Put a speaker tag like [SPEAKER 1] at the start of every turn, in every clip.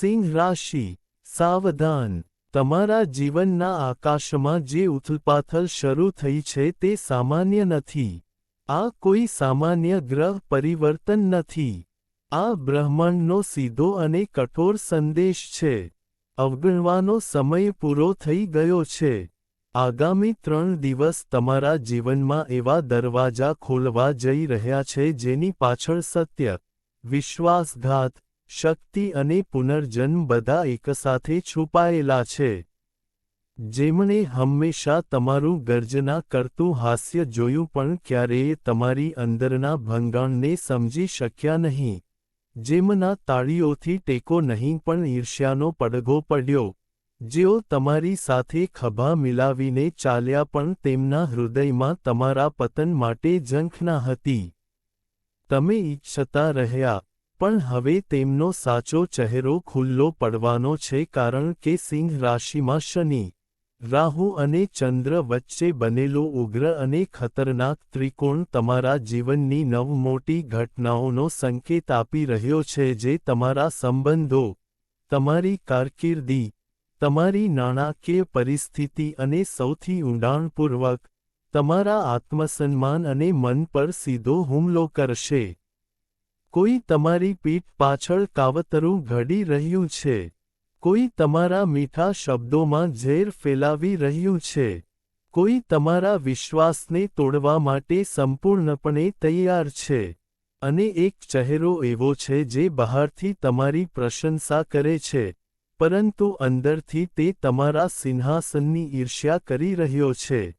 [SPEAKER 1] સિંહ રાશિ, સાવધાન. તમારા જીવનના આકાશમાં જે ઉથલપાથલ શરૂ થઈ છે તે સામાન્ય નથી. આ કોઈ સામાન્ય ગ્રહ પરિવર્તન નથી. આ બ્રહ્માંડનો સીધો અને કઠોર સંદેશ છે. અવગણવાનો સમય પૂરો થઈ ગયો છે. આગામી ત્રણ દિવસ તમારા જીવનમાં એવા દરવાજા ખોલવા જઈ રહ્યા છે જેની પાછળ સત્ય, વિશ્વાસઘાત શક્તિ અને પુનર્જન્મ બધા એકસાથે છુપાયેલા છે. જેમણે હંમેશા તમારું ગર્જના કરતું હાસ્ય જોયું પણ ક્યારેય તમારી અંદરના ભંગાણને સમજી શક્યા નહીં. જેમના તાળીઓથી ટેકો નહીં પણ ઈર્ષ્યાનો પડઘો પડ્યો. જેઓ તમારી સાથે ખભા મિલાવીને ચાલ્યા પણ તેમના હૃદયમાં તમારા પતન માટે ઝંખના હતી. તમે ઈચ્છતા રહ્યા. પણ હવે તેમનો સાચો ચહેરો ખુલ્લો પડવાનો છે કારણ કે સિંહ રાશિમાં શનિ, રાહુ અને ચંદ્ર વચ્ચે બનેલો ઉગ્ર અને ખતરનાક ત્રિકોણ તમારા જીવનની નવ મોટી ઘટનાઓનો સંકેત આપી રહ્યો છે જે તમારા સંબંધો, તમારી કારકિર્દી, તમારી નાણાકીય પરિસ્થિતિ અને સૌથી ઊંડાણપૂર્વક તમારા આત્મસન્માન અને મન પર સીધો હુમલો કરશે. કોઈ તમારી પીઠ પાછળ કાવતરું ઘડી રહ્યું છે. કોઈ તમારા મીઠા શબ્દોમાં ઝેર ફેલાવી રહ્યું છે. કોઈ તમારા વિશ્વાસને તોડવા માટે સંપૂર્ણપણે તૈયાર છે. અને એક ચહેરો એવો છે જે બહારથી તમારી પ્રશંસા કરે છે. પરંતુ અંદરથી તે તમારા સિંહાસનની ઈર્ષ્યા કરી રહ્યો છે.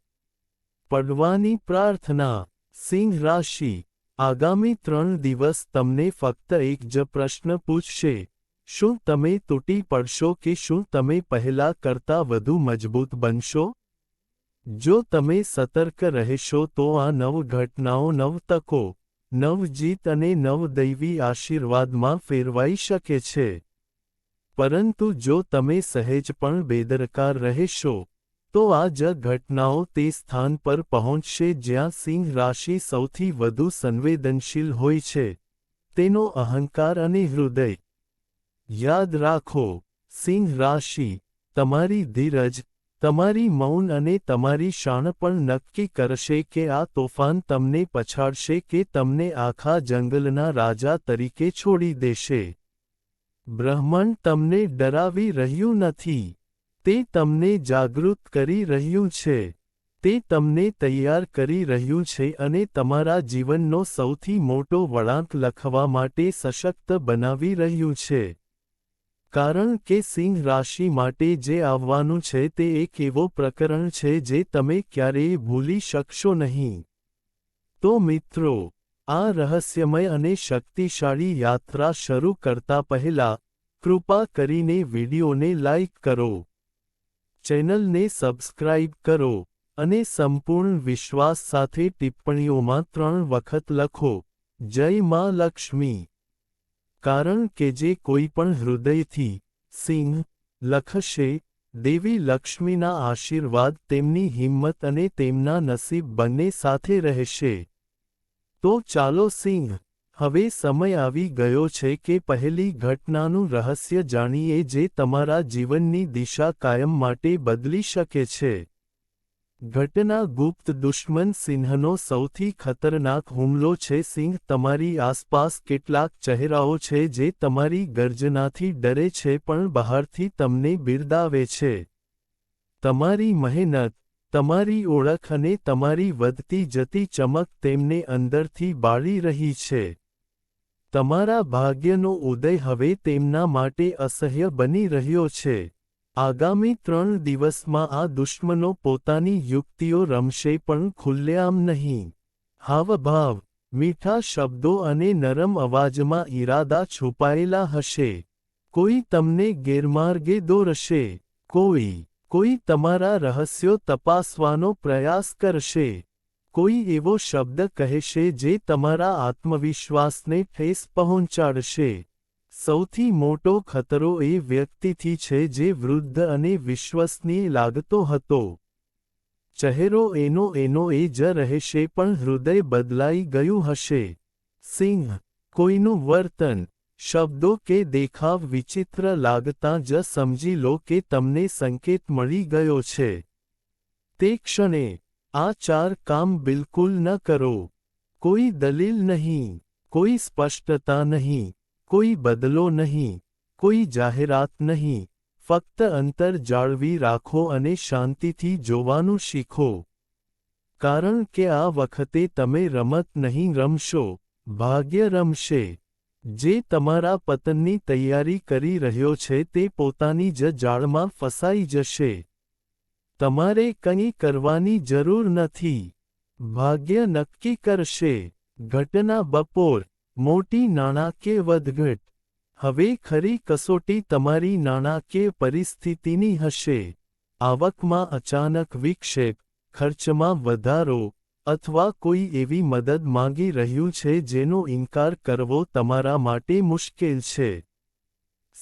[SPEAKER 1] પડવાની પ્રાર્થના, સિંહ રાશિ. આગામી ત્રણ દિવસ તમને ફક્ત એક જ પ્રશ્ન પૂછશે. શું તમે તૂટી પડશો કે શું તમે પહેલા કરતાં વધુ મજબૂત બનશો? જો તમે સતર્ક રહેશો તો આ નવ ઘટનાઓ નવ તકો, નવ જીત અને નવ દૈવી આશીર્વાદમાં ફેરવાઈ શકે છે. પરંતુ જો તમે સહેજ પણ બેદરકાર રહેશો તો આ જ ઘટનાઓ તે સ્થાન પર પહોંચશે જ્યાં સિંહ રાશિ સૌથી વધુ સંવેદનશીલ હોય છે. તેનો અહંકાર અને હૃદય. યાદ રાખો, સિંહ રાશિ, તમારી ધીરજ, તમારી મૌન અને તમારી શાણ પણ નક્કી કરશે કે આ તોફાન તમને પછાડશે કે તમને આખા જંગલના રાજા તરીકે છોડી દેશે. બ્રહ્માંડ તમને ડરાવી રહ્યું નથી. તે તમને જાગૃત કરી રહ્યું છે. તે તમને તૈયાર કરી રહ્યું છે અને તમારા જીવનનો સૌથી મોટો વળાંક લખવા માટે સશક્ત બનાવી રહ્યું છે. કારણ કે સિંહ રાશિ માટે જે આવવાનું છે તે એક એવો પ્રકરણ છે જે તમે ક્યારેય ભૂલી શકશો નહીં. તો મિત્રો, આ રહસ્યમય અને શક્તિશાળી યાત્રા શરૂ કરતા પહેલા, કૃપા કરીને વિડિયોને લાઇક કરો. ચેનલને સબસ્ક્રાઇબ કરો અને સંપૂર્ણ વિશ્વાસ સાથે ટિપ્પણીઓમાં ત્રણ વખત લખો, જય માં લક્ષ્મી. કારણ કે જે કોઈ પણ હૃદયથી સિંહ લખશે, દેવી લક્ષ્મીના આશીર્વાદ તેમની હિંમત અને તેમના નસીબ બંને સાથે રહેશે. તો ચાલો સિંહ હવે સમય આવી ગયો છે કે પહેલી ઘટનાનું રહસ્ય જાણીએ જે તમારા જીવનની દિશા કાયમ માટે બદલી શકે છે. ઘટના ગુપ્ત દુશ્મન સિંહનો સૌથી ખતરનાક હુમલો છે. સિંહ તમારી આસપાસ કેટલાક ચહેરાઓ છે જે તમારી ગર્જનાથી ડરે છે પણ બહારથી તમને બિરદાવે છે. તમારી મહેનત, તમારી ઓળખ અને તમારી વધતી જતી ચમક તેમને અંદરથી બાળી રહી છે. તમારા ભાગ્યનો ઉદય હવે તેમના માટે અસહ્ય બની રહ્યો છે. આગામી ત્રણ દિવસમાં આ દુશ્મનો પોતાની યુક્તિઓ રમશે પણ ખુલ્લેઆમ નહીં. હાવભાવ, મીઠા શબ્દો અને નરમ અવાજમાં ઈરાદા છુપાયેલા હશે. કોઈ તમને ગેરમાર્ગે દોરશે. કોઈ કોઈ તમારા રહસ્યો તપાસવાનો પ્રયાસ કરશે. કોઈ એવો શબ્દ કહેશે જે તમારા આત્મવિશ્વાસને ઠેસ પહોંચાડશે. સૌથી મોટો ખતરો એ વ્યક્તિથી છે જે વૃદ્ધ અને વિશ્વસનીય લાગતો હતો. ચહેરો એનો એનો એ જ રહેશે પણ હૃદય બદલાઈ ગયું હશે. સિંહ, કોઈનું વર્તન, શબ્દો કે દેખાવ વિચિત્ર લાગતાં જ સમજી લો કે તમને સંકેત મળી ગયો છે. તે ક્ષણે આ ચાર કામ બિલકુલ ન કરો. કોઈ દલીલ નહીં, કોઈ સ્પષ્ટતા નહીં, કોઈ બદલો નહીં, કોઈ જાહેરાત નહીં. ફક્ત અંતર જાળવી રાખો અને શાંતિથી જોવાનું શીખો. કારણ કે આ વખતે તમે રમત નહીં રમશો, ભાગ્ય રમશે. જે તમારા પતનની તૈયારી કરી રહ્યો છે તે પોતાની જ જાળમાં ફસાઈ જશે. તમારે કંઈ કરવાની જરૂર નથી. ભાગ્ય નક્કી કરશે. ઘટના બપોર. મોટી નાણાકીય વધઘટ. હવે ખરી કસોટી તમારી નાણાકીય પરિસ્થિતિની હશે. આવકમાં અચાનક વિક્ષેપ, ખર્ચમાં વધારો અથવા કોઈ એવી મદદ માંગી રહ્યું છે જેનો ઇનકાર કરવો તમારા માટે મુશ્કેલ છે.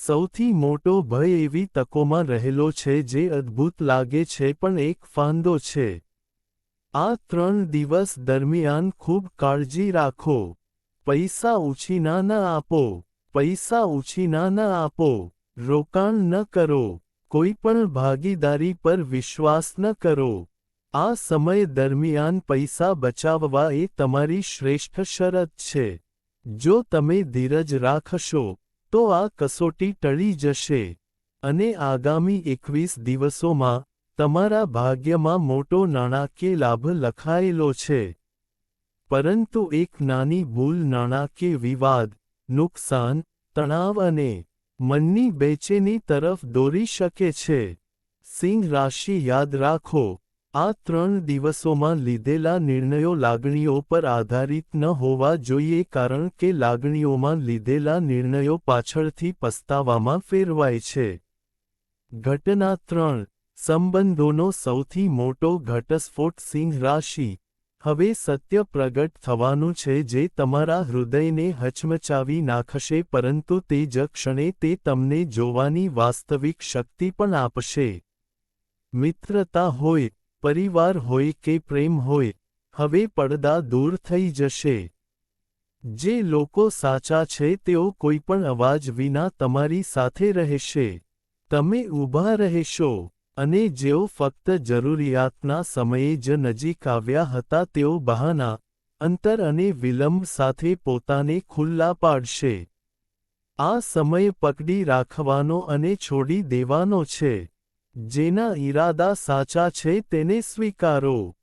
[SPEAKER 1] સૌથી મોટો ભય એવી તકોમાં રહેલો છે જે અદ્ભુત લાગે છે પણ એક ફાંદો છે. આ ત્રણ દિવસ દરમિયાન ખૂબ કાળજી રાખો. પૈસા ઉછીના ન આપો. પૈસા ઉછીના ન આપો. રોકાણ ન કરો. કોઈ પણ ભાગીદારી પર વિશ્વાસ ન કરો. આ સમય દરમિયાન પૈસા બચાવવા એ તમારી શ્રેષ્ઠ શરત છે. જો તમે ધીરજ રાખશો તો આ કસોટી ટળી જશે. અને આગામી એકવીસ દિવસોમાં તમારા ભાગ્યમાં મોટો નાણાકીય લાભ લખાયેલો છે. પરંતુ એક નાની ભૂલ, નાણાકીય વિવાદ, નુકસાન, તણાવ અને મનની બેચેની તરફ દોરી શકે છે. સિંહ રાશિ યાદ રાખો. આ ત્રણ દિવસોમાં લીધેલા નિર્ણયો લાગણીઓ પર આધારિત ન હોવા જોઈએ કારણ કે લાગણીઓમાં લીધેલા નિર્ણયો પાછળથી પસ્તાવામાં ફેરવાય છે. ઘટના ત્રણ. સંબંધોનો સૌથી મોટો ઘટસ્ફોટ સિંહ રાશિ. હવે સત્ય પ્રગટ થવાનું છે જે તમારા હૃદયને હચમચાવી નાખશે પરંતુ તે જ ક્ષણે તે તમને જોવાની વાસ્તવિક શક્તિ પણ આપશે. મિત્રતા હોય પરિવાર હોય કે પ્રેમ હોય, હવે પડદા દૂર થઈ જશે. જે લોકો સાચા છે તેઓ કોઈપણ અવાજ વિના તમારી સાથે રહેશે. તમે ઊભા રહેશો, અને જેઓ ફક્ત જરૂરિયાતના સમયે જ નજીક આવ્યા હતા તેઓ બહાના, અંતર અને વિલંબ સાથે પોતાને ખુલ્લા પાડશે. આ સમય પકડી રાખવાનો અને છોડી દેવાનો છે. જેના ઈરાદા સાચા છે તેને સ્વીકારો.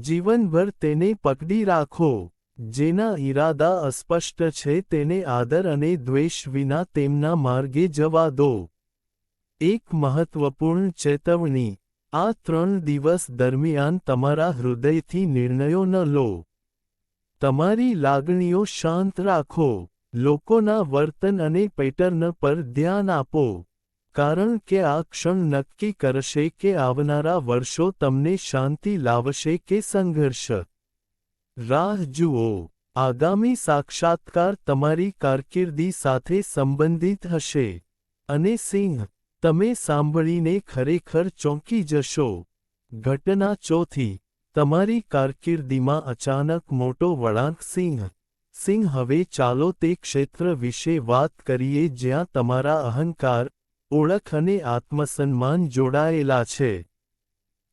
[SPEAKER 1] જીવનભર તેને પકડી રાખો. જેના ઈરાદા અસ્પષ્ટ છે તેને આદર અને દ્વેષ વિના તેમના માર્ગે જવા દો. એક મહત્વપૂર્ણ ચેતવણી, આ ત્રણ દિવસ દરમિયાન તમારા હૃદયથી નિર્ણયો ન લો. તમારી લાગણીઓ શાંત રાખો. લોકોના વર્તન અને પેટર્ન પર ધ્યાન આપો. કારણ કે આ ક્ષણ નક્કી કરશે કે આવનારા વર્ષો તમને શાંતિ લાવશે કે સંઘર્ષ રાહ જુઓ આગામી સાક્ષાત્કાર તમારી કારકિર્દી સાથે સંબંધિત હશે અને સિંહ તમે સાંભળીને ખરેખર ચોંકી જશો ઘટના ચોથી તમારી કારકિર્દીમાં અચાનક મોટો વળાંક સિંહ સિંહ હવે ચાલો તે ક્ષેત્ર વિશે વાત કરીએ જ્યાં તમારા અહંકાર ઓળખ અને આત્મસન્માન જોડાયેલા છે.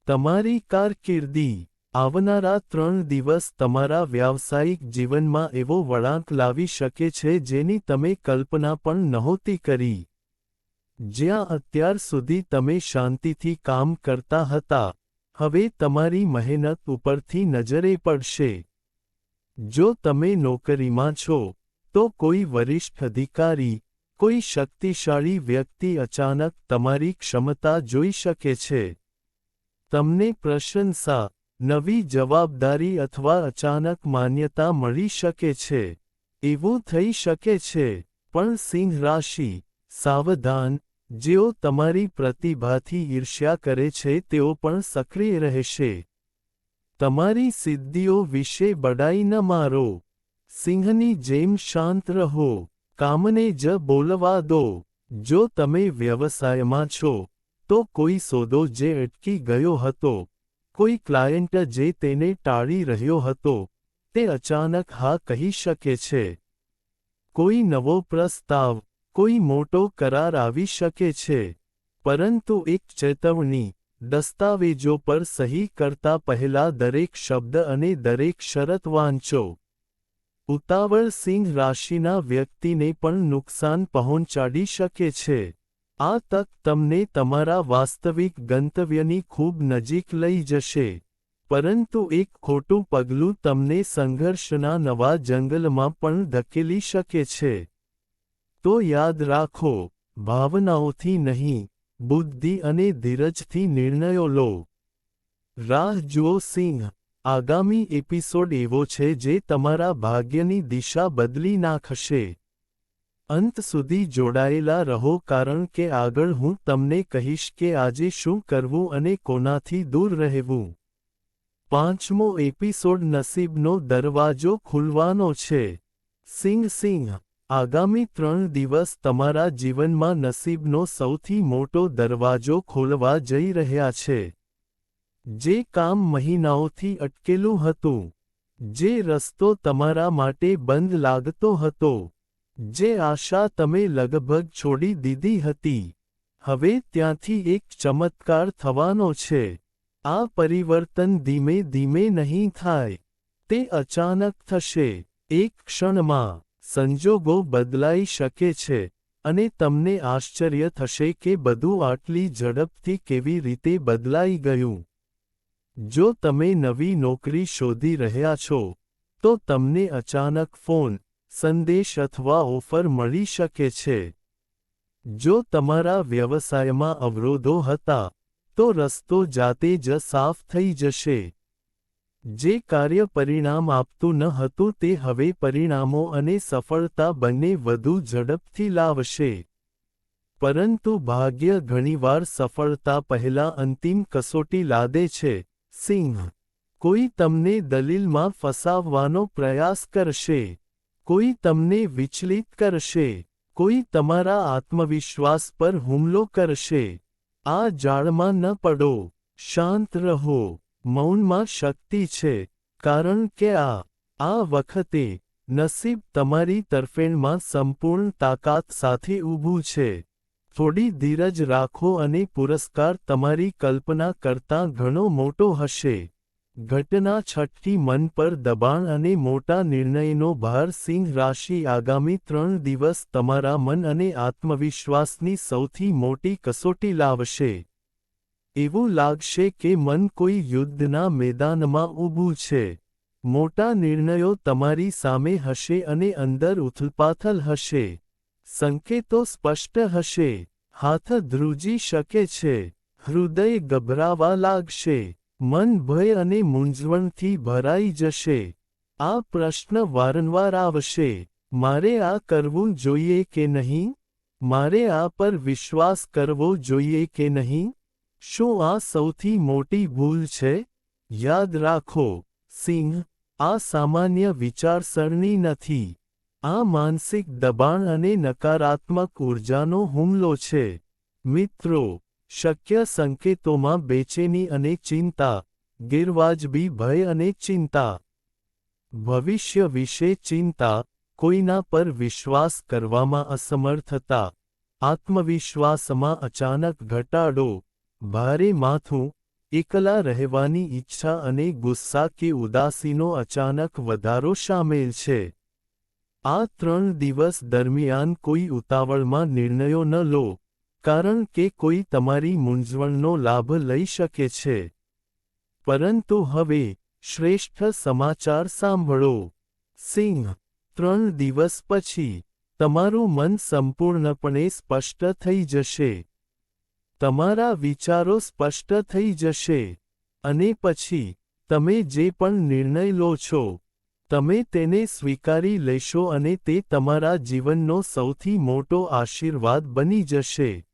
[SPEAKER 1] તમારી કારકિર્દી, આવનારા ત્રણ દિવસ તમારા વ્યાવસાયિક જીવનમાં એવો વળાંક લાવી શકે છે જેની તમે કલ્પના પણ નહોતી કરી. જ્યાં અત્યાર સુધી તમે શાંતિથી કામ કરતા હતા, હવે તમારી મહેનત ઉપરથી નજરે પડશે. જો તમે નોકરીમાં છો, તો કોઈ વરિષ્ઠ અધિકારી કોઈ શક્તિશાળી વ્યક્તિ અચાનક તમારી ક્ષમતા જોઈ શકે છે. તમને પ્રશંસા, નવી જવાબદારી અથવા અચાનક માન્યતા મળી શકે છે. એવું થઈ શકે છે, પણ સિંહ રાશિ, સાવધાન, જેઓ તમારી પ્રતિભાથી ઈર્ષ્યા કરે છે તેઓ પણ સક્રિય રહેશે. તમારી સિદ્ધિઓ વિશે બડાઈ ન મારો. સિંહની જેમ શાંત રહો. કામને જ બોલવા દો. જો તમે વ્યવસાયમાં છો, તો કોઈ સોદો જે અટકી ગયો હતો, કોઈ ક્લાયન્ટ જે તેને ટાળી રહ્યો હતો, તે અચાનક હા કહી શકે છે. કોઈ નવો પ્રસ્તાવ, કોઈ મોટો કરાર આવી શકે છે. પરંતુ એક ચેતવણી, દસ્તાવેજો પર સહી કરતા પહેલા દરેક શબ્દ અને દરેક શરત વાંચો. ઉતાવળ સિંહ રાશિના વ્યક્તિને પણ નુકસાન પહોંચાડી શકે છે. આ તક તમને તમારા વાસ્તવિક ગંતવ્યની ખૂબ નજીક લઈ જશે. પરંતુ એક ખોટું પગલું તમને સંઘર્ષના નવા જંગલમાં પણ ધકેલી શકે છે. તો યાદ રાખો, ભાવનાઓથી નહીં, બુદ્ધિ અને ધીરજથી નિર્ણયો લો. રાહ જુઓ સિંહ આગામી એપિસોડ એવો છે જે તમારા ભાગ્યની દિશા બદલી નાખશે. અંત સુધી જોડાયેલા રહો કારણ કે આગળ હું તમને કહીશ કે આજે શું કરવું અને કોનાથી દૂર રહેવું. પાંચમો એપિસોડ નસીબનો દરવાજો ખુલવાનો છે. સિંહ સિંહ, આગામી ત્રણ દિવસ તમારા જીવનમાં નસીબનો સૌથી મોટો દરવાજો ખોલવા જઈ રહ્યા છે. જે કામ મહિનાઓથી અટકેલું હતું, જે રસ્તો તમારા માટે બંધ લાગતો હતો, જે આશા તમે લગભગ છોડી દીધી હતી, હવે ત્યાંથી એક ચમત્કાર થવાનો છે. આ પરિવર્તન ધીમે ધીમે નહીં થાય, તે અચાનક થશે. એક ક્ષણમાં, સંજોગો બદલાઈ શકે છે, અને તમને આશ્ચર્ય થશે કે બધું આટલી ઝડપથી કેવી રીતે બદલાઈ ગયું. જો તમે નવી નોકરી શોધી રહ્યા છો, તો તમને અચાનક ફોન, સંદેશ અથવા ઓફર મળી શકે છે. જો તમારા વ્યવસાયમાં અવરોધો હતા, તો રસ્તો જાતે જ સાફ થઈ જશે. જે કાર્ય પરિણામ આપતું ન હતું તે હવે પરિણામો અને સફળતા બંને વધુ ઝડપથી લાવશે. પરંતુ ભાગ્ય ઘણીવાર સફળતા પહેલા અંતિમ કસોટી લાદે છે. સિંહ, કોઈ તમને દલીલમાં ફસાવવાનો પ્રયાસ કરશે, કોઈ તમને વિચલિત કરશે, કોઈ તમારા આત્મવિશ્વાસ પર હુમલો કરશે, આ જાળમાં ન પડો, શાંત રહો, મૌનમાં શક્તિ છે, કારણ કે આ આ વખતે, નસીબ તમારી તરફેણમાં સંપૂર્ણ તાકાત સાથે ઊભું છે. થોડી ધીરજ રાખો અને પુરસ્કાર તમારી કલ્પના કરતાં ઘણો મોટો હશે. ઘટના છઠ્ઠી મન પર દબાણ અને મોટા નિર્ણયનો ભાર સિંહ રાશિ આગામી ત્રણ દિવસ તમારા મન અને આત્મવિશ્વાસની સૌથી મોટી કસોટી લાવશે. એવું લાગશે કે મન કોઈ યુદ્ધના મેદાનમાં ઊભું છે. મોટા નિર્ણયો તમારી સામે હશે અને અંદર ઉથલપાથલ હશે. સંકેતો સ્પષ્ટ હશે. હાથ ધ્રુજી શકે છે. હૃદય ગભરાવા લાગશે. મન ભય અને મૂંઝવણથી ભરાઈ જશે. આ પ્રશ્ન વારંવાર આવશે. મારે આ કરવું જોઈએ કે નહીં? મારે આ પર વિશ્વાસ કરવો જોઈએ કે નહીં? શું આ સૌથી મોટી ભૂલ છે? યાદ રાખો, સિંહ, આ સામાન્ય વિચારસરણી નથી. આ માનસિક દબાણ અને નકારાત્મક ઊર્જાનો હુમલો છે. મિત્રો, શક્ય સંકેતોમાં બેચેની અને ચિંતા, ગેરવાજબી, ભય અને ચિંતા. ભવિષ્ય વિશે ચિંતા, કોઈના પર વિશ્વાસ કરવામાં અસમર્થતા. આત્મવિશ્વાસમાં અચાનક ઘટાડો. ભારે માથું, એકલા રહેવાની ઈચ્છા અને ગુસ્સા કે ઉદાસીનો અચાનક વધારો શામેલ છે. આ ત્રણ દિવસ દરમિયાન કોઈ ઉતાવળમાં નિર્ણયો ન લો, કારણ કે કોઈ તમારી મૂંઝવણનો લાભ લઈ શકે છે. પરંતુ હવે, શ્રેષ્ઠ સમાચાર સાંભળો. સિંહ, ત્રણ દિવસ પછી, તમારું મન સંપૂર્ણપણે સ્પષ્ટ થઈ જશે. તમારા વિચારો સ્પષ્ટ થઈ જશે. અને પછી, તમે જે પણ નિર્ણય લો છો તમે તેને સ્વીકારી લેશો અને તે તમારા જીવનનો સૌથી મોટો આશીર્વાદ બની જશે.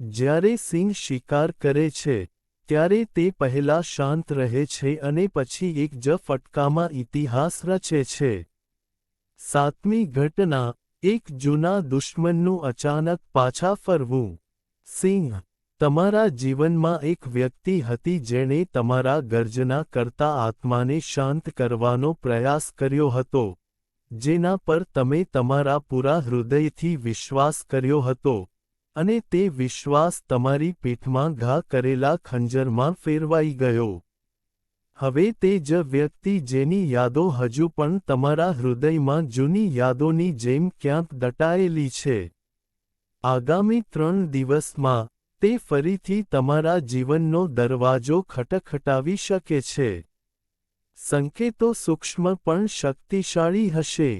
[SPEAKER 1] જ્યારે સિંહ શિકાર કરે છે, ત્યારે તે પહેલા શાંત રહે છે અને પછી એક જ ફટકામાં ઇતિહાસ રચે છે. સાતમી ઘટના, એક જૂના દુશ્મનનું અચાનક પાછા ફરવું. સિંહ તમારા જીવનમાં એક વ્યક્તિ હતી જેણે તમારા ગર્જના કરતા આત્માને શાંત કરવાનો પ્રયાસ કર્યો હતો, જેના પર તમે તમારા પૂરા હૃદયથી વિશ્વાસ કર્યો હતો અને તે વિશ્વાસ તમારી પીઠમાં ઘા કરેલા ખંજરમાં ફેરવાઈ ગયો. હવે તે જ વ્યક્તિ જેની યાદો હજુ પણ તમારા હૃદયમાં જૂની યાદોની જેમ ક્યાંક દટાયેલી છે. આગામી ત્રણ દિવસમાં તે ફરીથી તમારા જીવનનો દરવાજો ખટખટાવી શકે છે. સંકેતો સૂક્ષ્મ પણ શક્તિશાળી હશે.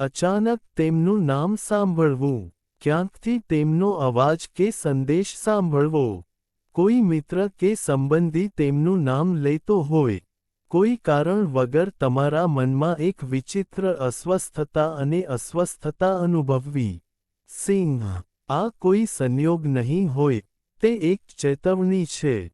[SPEAKER 1] અચાનક તેમનું નામ સાંભળવું, ક્યાંકથી તેમનો અવાજ કે સંદેશ સાંભળવો. કોઈ મિત્ર કે સંબંધી તેમનું નામ લેતો હોય, કોઈ કારણ વગર તમારા મનમાં એક વિચિત્ર અસ્વસ્થતા અને અસ્વસ્થતા અનુભવવી. સિંહ, આ કોઈ સંયોગ નહીં હોય. તે એક ચેતવણી છે.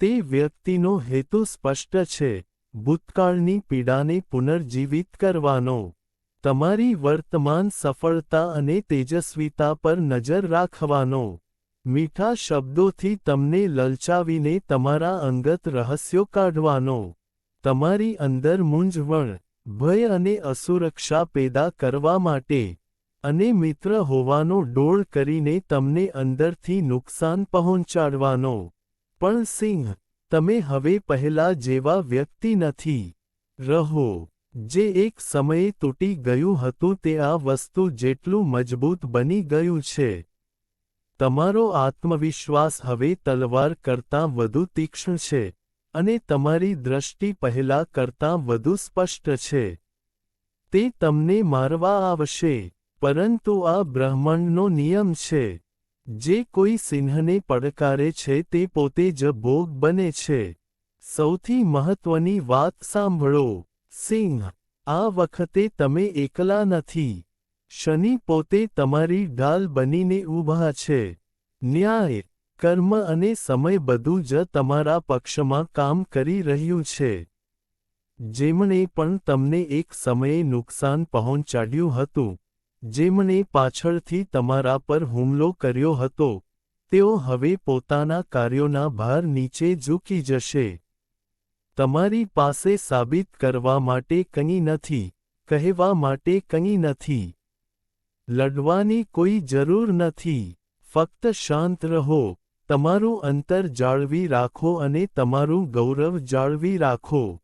[SPEAKER 1] તે વ્યક્તિનો હેતુ સ્પષ્ટ છે. ભૂતકાળની પીડાને પુનર્જીવિત કરવાનો. તમારી વર્તમાન સફળતા અને તેજસ્વીતા પર નજર રાખવાનો. મીઠા શબ્દોથી તમને લલચાવીને તમારા અંગત રહસ્યો કાઢવાનો. તમારી અંદર મૂંઝવણ, ભય અને અસુરક્ષા પેદા કરવા માટે અને મિત્ર હોવાનો ડોળ કરીને તમને અંદરથી નુકસાન પહોંચાડવાનો. પણ સિંહ, તમે હવે પહેલા જેવા વ્યક્તિ નથી. રહો. જે એક સમયે તૂટી ગયું હતું તે આ વસ્તુ જેટલું મજબૂત બની ગયું છે. તમારો આત્મવિશ્વાસ હવે તલવાર કરતાં વધુ તીક્ષ્ણ છે અને તમારી દ્રષ્ટિ પહેલા કરતાં વધુ સ્પષ્ટ છે. તે તમને મારવા આવશે. પરંતુ આ બ્રહ્માંડનો નિયમ છે. જે કોઈ સિંહને પડકારે છે તે પોતે જ ભોગ બને છે. સૌથી મહત્વની વાત સાંભળો. સિંહ, આ વખતે તમે એકલા નથી. શનિ પોતે તમારી ઢાલ બનીને ઊભા છે. ન્યાય, કર્મ અને સમય બધું જ તમારા પક્ષમાં કામ કરી રહ્યું છે. જેમણે પણ તમને એક સમયે નુકસાન પહોંચાડ્યું હતું. જેમણે પાછળથી તમારા પર હુમલો કર્યો હતો, તેઓ હવે પોતાના કાર્યોના ભાર નીચે ઝૂકી જશે. તમારી પાસે સાબિત કરવા માટે કંઈ નથી, કહેવા માટે કંઈ નથી. લડવાની કોઈ જરૂર નથી, ફક્ત શાંત રહો, તમારું અંતર જાળવી રાખો અને તમારું ગૌરવ જાળવી રાખો.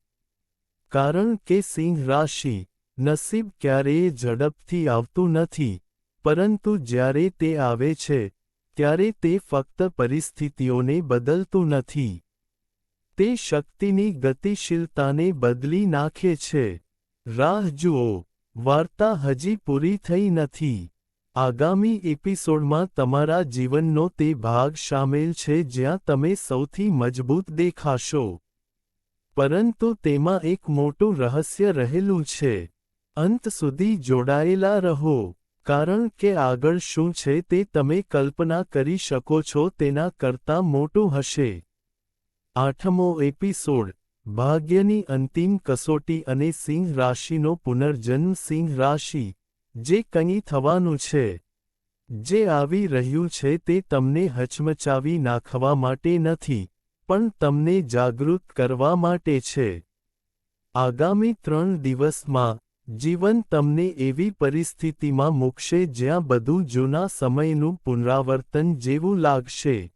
[SPEAKER 1] કારણ કે સિંહ રાશિ નસીબ ક્યારેય ઝડપથી આવતું નથી, પરંતુ જ્યારે તે આવે છે, ત્યારે તે ફક્ત પરિસ્થિતિઓને બદલતું નથી. તે શક્તિની ગતિશીલતાને બદલી નાખે છે. રાહ જુઓ, વાર્તા હજી પૂરી થઈ નથી. આગામી એપિસોડમાં તમારા જીવનનો તે ભાગ શામેલ છે જ્યાં તમે સૌથી મજબૂત દેખાશો. પરંતુ તેમાં એક મોટું રહસ્ય રહેલું છે. અંત સુધી જોડાયેલા રહો. કારણ કે આગળ શું છે તે તમે કલ્પના કરી શકો છો તેના કરતાં મોટું હશે. આઠમો એપિસોડ. ભાગ્યની અંતિમ કસોટી અને સિંહ રાશિનો પુનર્જન્મ સિંહ રાશિ. જે કંઈ થવાનું છે. જે આવી રહ્યું છે તે તમને હચમચાવી નાખવા માટે નથી, પણ તમને જાગૃત કરવા માટે છે. આગામી ત્રણ દિવસમાં જીવન તમને એવી પરિસ્થિતિમાં મૂકશે જ્યાં બધું જૂના સમયનું પુનરાવર્તન જેવું લાગશે.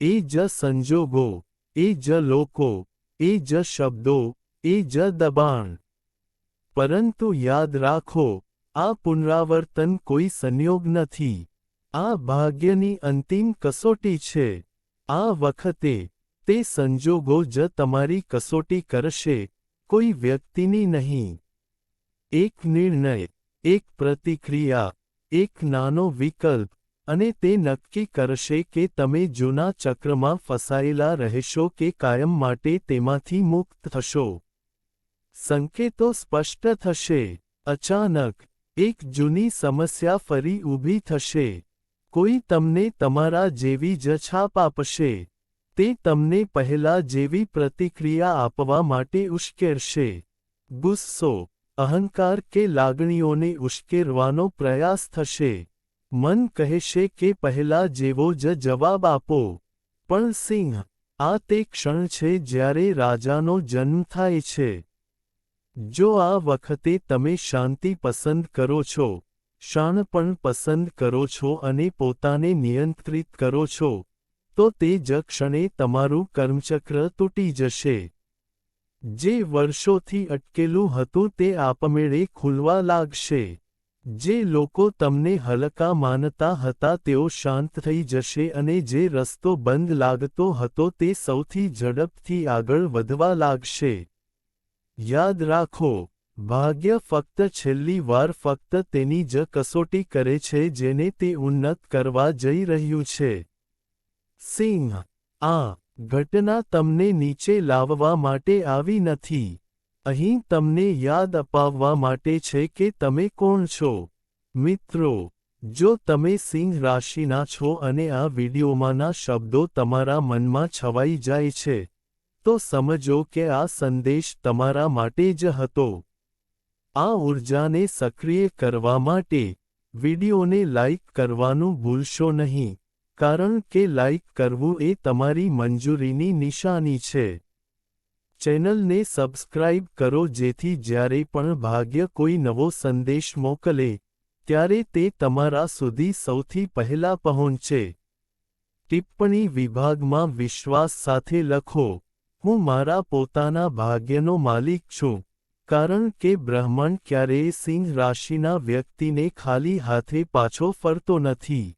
[SPEAKER 1] એ જ સંજોગો, એ જ લોકો, એ જ શબ્દો, એ જ દબાણ. પરંતુ યાદ રાખો, આ પુનરાવર્તન કોઈ સંયોગ નથી. આ ભાગ્યની અંતિમ કસોટી છે. આ વખતે, તે સંજોગો જ તમારી કસોટી કરશે, કોઈ વ્યક્તિની નહીં. એક નિર્ણય, એક પ્રતિક્રિયા, એક નાનો વિકલ્પ, અને તે નક્કી કરશે કે તમે જૂના ચક્રમાં ફસાયેલા રહેશો કે કાયમ માટે તેમાંથી મુક્ત થશો. સંકેતો સ્પષ્ટ થશે. અચાનક, એક જૂની સમસ્યા ફરી ઊભી થશે. કોઈ તમને તમારા જેવી જ છાપ આપશે. તે તમને પહેલા જેવી પ્રતિક્રિયા આપવા માટે ઉશ્કેરશે. ગુસ્સો અહંકાર કે લાગણીઓને ઉશ્કેરવાનો પ્રયાસ થશે. મન કહેશે કે પહેલા જેવો જ જવાબ આપો. પણ સિંહ, આ તે ક્ષણ છે જ્યારે રાજાનો જન્મ થાય છે. જો આ વખતે તમે શાંતિ પસંદ કરો છો શાણપણ પસંદ કરો છો અને પોતાને નિયંત્રિત કરો છો, તો તે જ ક્ષણે તમારું કર્મચક્ર તૂટી જશે. જે વર્ષોથી અટકેલું હતું તે આપમેળે ખુલવા લાગશે. જે લોકો તમને હલકા માનતા હતા તેઓ શાંત થઈ જશે અને જે રસ્તો બંધ લાગતો હતો તે સૌથી ઝડપથી આગળ વધવા લાગશે. યાદ રાખો, ભાગ્ય ફક્ત છેલ્લી વાર ફક્ત તેની જ કસોટી કરે છે જેને તે ઉન્નત કરવા જઈ રહ્યું છે. સિંહ, આ ઘટના તમને નીચે લાવવા માટે આવી નથી. અહીં તમને યાદ અપાવવા માટે છે કે તમે કોણ છો. મિત્રો, જો તમે સિંહ રાશિના છો અને આ વિડીયોમાંના શબ્દો તમારા મનમાં છવાઈ જાય છે, તો સમજો કે આ સંદેશ તમારા માટે જ હતો. આ ઊર્જાને સક્રિય કરવા માટે વિડીયોને લાઇક કરવાનું ભૂલશો નહીં. કારણ કે લાઇક કરવું એ તમારી મંજૂરીની નિશાની છે. ચેનલને સબસ્ક્રાઇબ કરો જેથી જ્યારે પણ ભાગ્ય કોઈ નવો સંદેશ મોકલે, ત્યારે તે તમારા સુધી સૌથી પહેલા પહોંચે. ટિપ્પણી વિભાગમાં વિશ્વાસ સાથે લખો, હું મારા પોતાના ભાગ્યનો માલિક છું, કારણ કે બ્રહ્માંડ ક્યારેય સિંહ રાશિના વ્યક્તિને ખાલી હાથે પાછો ફરતો નથી.